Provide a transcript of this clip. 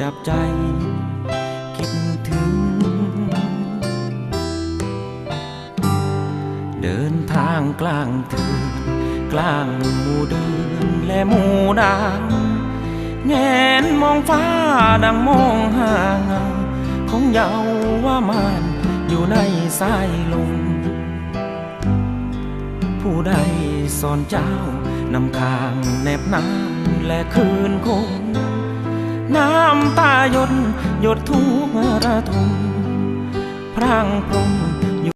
จับใจคิดถึง เดินทางกลางถือนกลางหมู่เดือนและหมู่ดางแงนมองฟ้าดังมองหาเงาของเยาว่ามานอยู่ในสายลมผู้ใดสอนเจ้านำคางแนบน้ำและคืนคง ยนหยดทุกระทมพรางพรม